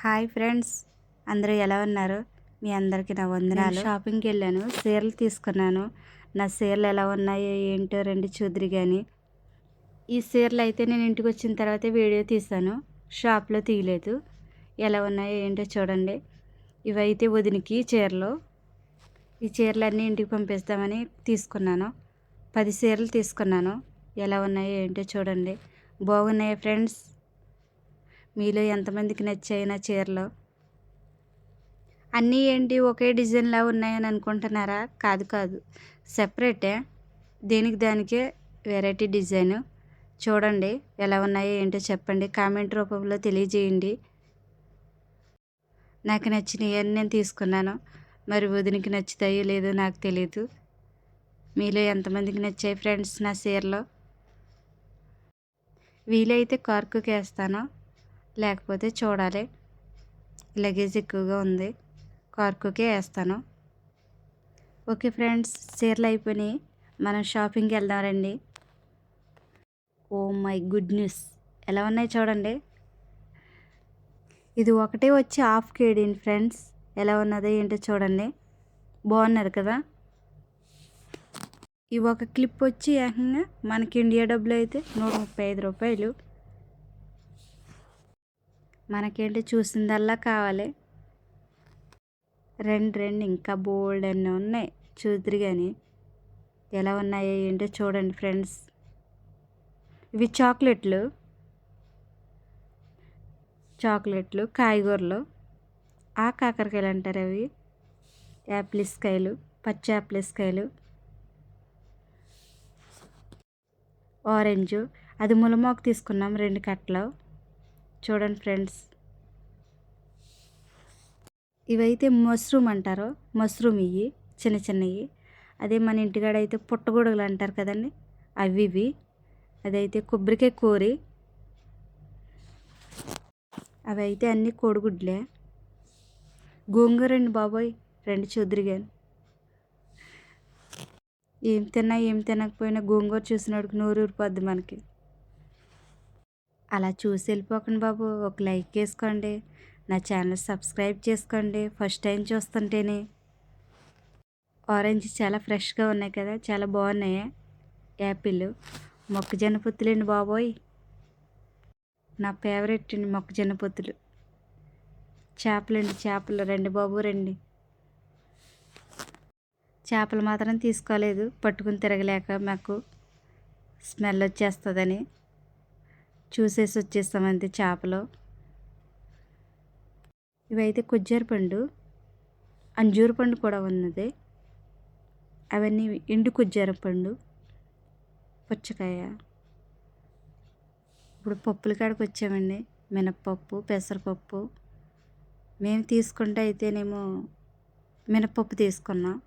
Hi friends. అందరూ ఎలా ఉన్నారు? మీ అందరికీ నా వందనాలు. షాపింగ్కి వెళ్ళాను. చీరలు తీసుకున్నాను. నా చీరలు ఎలా ఉన్నాయో ఏంటో రెండు చూద్దరు కానీ ఈ చీరలు అయితే నేను ఇంటికి వచ్చిన తర్వాత వీడియో తీశాను. షాప్లో తీయలేదు. ఎలా ఉన్నాయో ఏంటో చూడండి. ఇవైతే వదినికి చీరలు. ఈ చీరలన్నీ ఇంటికి పంపిస్తామని తీసుకున్నాను. పది చీరలు తీసుకున్నాను. ఎలా ఉన్నాయో ఏంటో చూడండి. బాగున్నాయి ఫ్రెండ్స్? మీలో ఎంతమందికి నచ్చాయి నా చీరలు? అన్నీ ఏంటి ఒకే డిజైన్లా ఉన్నాయని అనుకుంటున్నారా? కాదు కాదు. సెపరేటే. దేనికి దానికే? Variety design. చూడండి ఎలా ఉన్నాయో ఏంటో చెప్పండి. కామెంట్ రూపంలో తెలియజేయండి. నాకు నచ్చినవి నేను తీసుకున్నాను. మరి వదినికి నచ్చుతాయో లేదో నాకు తెలియదు మీలో ఎంతమందికి నచ్చాయి ఫ్రెండ్స్ నా చీరలో? వీలైతే కార్కుకి వేస్తాను లేకపోతే చూడాలి. లగేజ్ ఎక్కువగా ఉంది. కార్కుకే వేస్తాను. ఓకే ఫ్రెండ్స్ చీరలు అయిపోయినాయి. మనం షాపింగ్కి వెళ్దాం రండి. ఓ మై గుడ్ న్యూస్ ఎలా ఉన్నాయి చూడండి. ఇది ఒకటే వచ్చి హాఫ్ కేడీని ఫ్రెండ్స్. ఎలా ఉన్నదో ఏంటో చూడండి. బాగున్నారు కదా. ఈ ఒక క్లిప్ వచ్చి ఏకంగా మనకి ఇండియా డబ్బులు అయితే నూట ముప్పై ఐదు రూపాయలు. మనకేంటి చూసిందల్లా కావాలి. రెండు రెండు ఇంకా బోల్డ్ అన్నీ ఉన్నాయి. చూద్దరు కానీ ఎలా ఉన్నాయో ఏంటో చూడండి ఫ్రెండ్స్ ఇవి చాక్లెట్లు. చాక్లెట్లు కాయగూరలు. ఆ కాకరకాయలు అంటారు అవి. యాప్లిస్కాయలు పచ్చి యాప్లిస్కాయలు ఆరెంజ్. అది ములమోకు తీసుకున్నాం రెండు కట్టలు. చూడండి ఫ్రెండ్స్. ఇవైతే మష్రూమ్ అంటారు. మష్రూమ్ ఇవి చిన్న చిన్నవి. అదే మన ఇంటికాడ అయితే పుట్టగొడుగులు అంటారు కదండి. అవి ఇవి. అదైతే కొబ్బరికాయ కూరి. అవి అయితే అన్నీ కోడిగుడ్లే. గోంగూర అండి బాబోయ్. రెండు చూద్దరిగాను ఏం తిన్నా ఏం తినకపోయినా గోంగూర చూసినోడికి నోరు ఊరిపోద్ది మనకి. అలా చూసి వెళ్ళిపోకండి బాబు. ఒక లైక్ వేసుకోండి. నా ఛానల్ సబ్స్క్రైబ్ చేసుకోండి. ఫస్ట్ టైం చూస్తుంటేనే. ఆరెంజ్ చాలా ఫ్రెష్గా ఉన్నాయి కదా. చాలా బాగున్నాయి? యాపిల్ మొక్కజొన్న పొత్తులండి బాబోయ్. నా ఫేవరెట్ అండి మొక్కజొన్న పొత్తులు. చేపలండి చేపలు. రండి బాబు రండి. చేపలు మాత్రం తీసుకోలేదు. పట్టుకుని తిరగలేక మాకు స్మెల్ వచ్చేస్తుందని. చూసేసి వచ్చేస్తామంతే చేపలు. ఇవైతే కొజ్జార పండు అంజూరు పండు కూడా ఉన్నది. అవన్నీ ఎండు కుజ్జార పండు పుచ్చకాయ. ఇప్పుడు పప్పుల కాడికి వచ్చామండి. మినప్పప్పు పెసరపప్పు. మేము తీసుకుంటే అయితేనేమో మినప్పప్పు తీసుకున్నాం.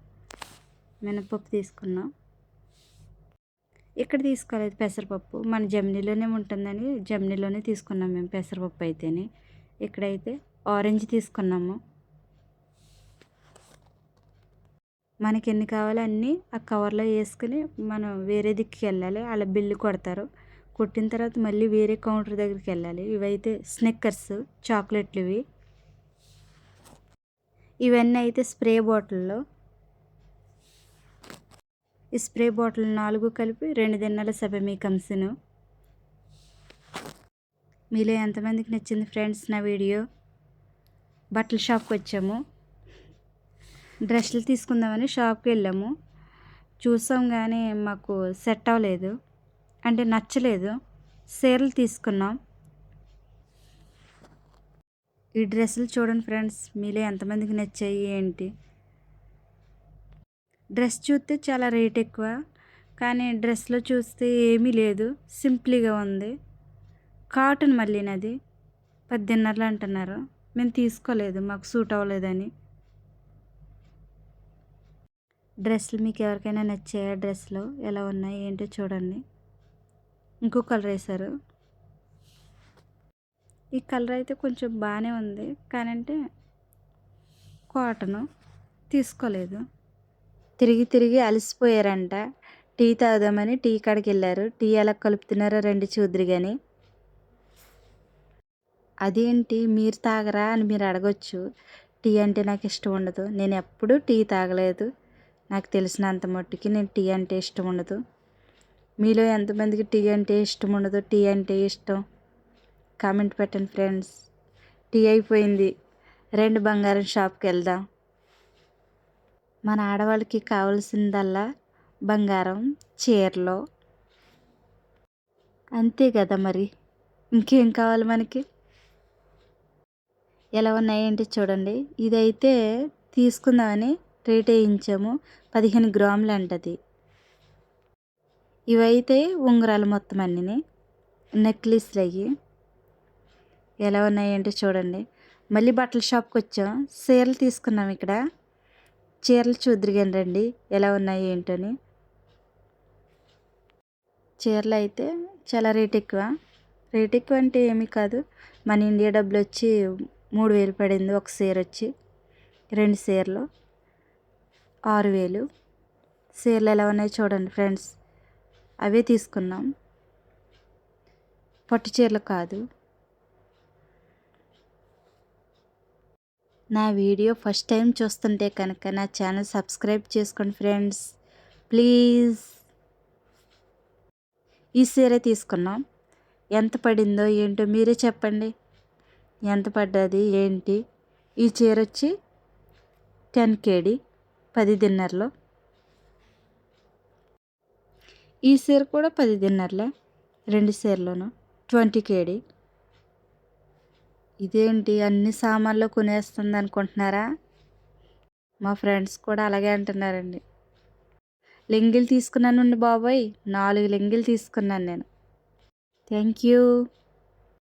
మినప్పప్పు తీసుకున్నాం. ఇక్కడ తీసుకోలేదు పెసరపప్పు. మన జమ్నీలోనే ఉంటుందని జమ్నీలోనే తీసుకున్నాం మేము పెసరపప్పు అయితేనే. ఇక్కడైతే ఆరెంజ్ తీసుకున్నాము. మనకి ఎన్ని కావాలో అన్నీ ఆ కవర్లో వేసుకుని మనం వేరే దిక్కుకి వెళ్ళాలి. అలా బిల్లు కొడతారు. కొట్టిన తర్వాత మళ్ళీ వేరే కౌంటర్ దగ్గరికి వెళ్ళాలి. ఇవైతే స్నిక్కర్స్ చాక్లెట్లు ఇవి. ఇవన్నీ అయితే స్ప్రే బాటిల్లో స్ప్రే బాటిల్ నాలుగు కలిపి రెండు దిన్నెల సెబమీకమ్స్ను మీలో ఎంతమందికి నచ్చింది ఫ్రెండ్స్ నా వీడియో? బట్టల షాప్కి వచ్చాము. డ్రెస్సులు తీసుకుందామని షాప్కి వెళ్ళాము. చూసాం కానీ మాకు సెట్ అవ్వలేదు. అంటే నచ్చలేదు. చీరలు తీసుకున్నాం. ఈ డ్రెస్సులు చూడండి ఫ్రెండ్స్ మీలో ఎంతమందికి నచ్చాయి ఏంటి? డ్రెస్ చూస్తే చాలా రేట్ ఎక్కువ. కానీ డ్రెస్లో చూస్తే ఏమీ లేదు. సింప్లీగా ఉంది. కాటన్ మళ్ళీ నది పద్దెన్నరలు అంటున్నారు. మేము తీసుకోలేదు. మాకు సూట్ అవ్వలేదని. డ్రెస్సులు మీకు ఎవరికైనా నచ్చాయా? డ్రెస్లో ఎలా ఉన్నాయి? ఏంటో చూడండి. ఇంకో కలర్ వేశారు. ఈ కలర్ అయితే కొంచెం బాగానే ఉంది. కానీ అంటే కాటను తీసుకోలేదు. తిరిగి తిరిగి అలసిపోయారంట. టీ తాగుదామని టీ కాడికి వెళ్ళారు టీ ఎలా కలుపుతున్నారో రెండు చూద్దరు కానీ అదేంటి మీరు తాగరా అని మీరు అడగొచ్చు. టీ అంటే నాకు ఇష్టం ఉండదు. నేను ఎప్పుడూ టీ తాగలేదు. నాకు తెలిసినంత మట్టుకి నేను టీ అంటే ఇష్టం ఉండదు. మీలో ఎంతమందికి టీ అంటే ఇష్టం ఉండదు? టీ అంటే ఇష్టం? కామెంట్ పెట్టండి ఫ్రెండ్స్. టీ అయిపోయింది. రెండు బంగారం షాప్కి వెళ్దాం. మన ఆడవాళ్ళకి కావాల్సిందల్లా బంగారం చీరలు. అంతే కదా మరి. ఇంకేం కావాలి మనకి? ఎలా ఉన్నాయేంటి చూడండి. ఇదైతే తీసుకుందామని రేట్ వేయించాము. పదిహేను గ్రాములు అంటది. ఇవైతే ఉంగరాలు మొత్తం అన్నీ నెక్లెస్లు అయ్యి. ఎలా ఉన్నాయేంటి చూడండి. మళ్ళీ బట్టల షాప్కి వచ్చాం. చీరలు తీసుకున్నాం ఇక్కడ. చీరలు చూద్దరిగాని రండి ఎలా ఉన్నాయి ఏంటని? చీరలు అయితే చాలా రేట్ ఎక్కువ. రేట్ ఎక్కువ అంటే ఏమీ కాదు. మన ఇండియా డబ్బులు వచ్చి మూడు వేలు పడింది ఒక చీర వచ్చి. రెండు చీరలు. ఆరు వేలు. చీరలు ఎలా ఉన్నాయో చూడండి ఫ్రెండ్స్. అవే తీసుకున్నాం. పట్టు చీరలు కాదు. నా వీడియో ఫస్ట్ టైం చూస్తుంటే కనుక నా ఛానల్ సబ్స్క్రైబ్ చేసుకోండి ఫ్రెండ్స్. ప్లీజ్. ఈ సీర తీసుకున్నాం. ఎంత పడిందో ఏంటో మీరే చెప్పండి. ఎంత పడ్డది ఏంటి? ఈ చీర వచ్చి టెన్ కేడీ పది దిన్నర్లో ఈ సీర కూడా పది దిన్నర్లే రెండు సీరలోను ట్వంటీ కేడీ. ఇదేంటి అన్ని సామాన్లు కొనేస్తుంది అనుకుంటున్నారా మా ఫ్రెండ్స్ కూడా అలాగే అంటున్నారండి. లింగిలు తీసుకున్నానండి బాబాయ్. నాలుగు లింగిలు తీసుకున్నాను నేను. Thank you.